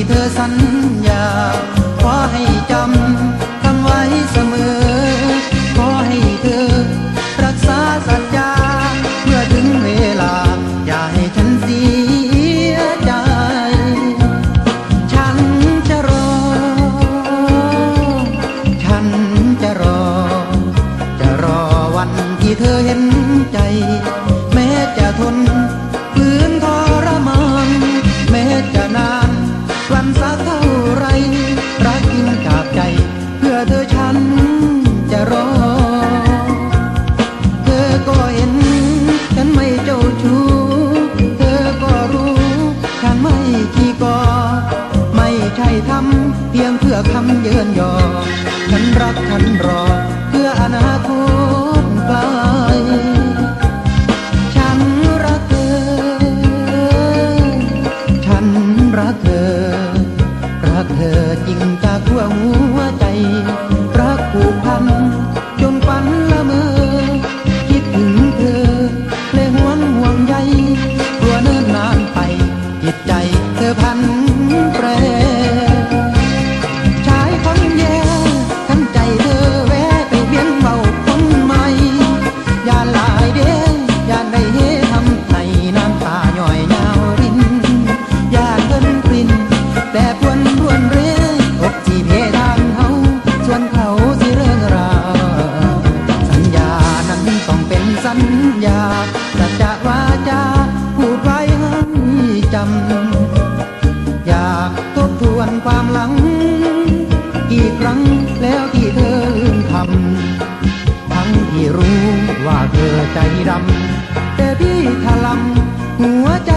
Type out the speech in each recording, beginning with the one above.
ที่เธอสัญญา ขอให้จำคำไว้เสมอ ขอให้เธอ รักษาสัจจาเมื่อถึงเวลา อย่าให้ฉันเสียใจ ฉันจะรอ ฉันจะรอ จะรอวันที่เธอเห็นใจ แม้จะทน ทำเพียงเพื่อคำเยินยอฉันรักฉันรอเพื่ออ สัจวาจาพูดไว้ให้จำ อยากทบทวนความหลัง กี่ครั้งแล้วที่เธอลืมทำทั้งที่รู้ว่าเธอใจดำแต่พี่ทลำหัวใจ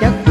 chất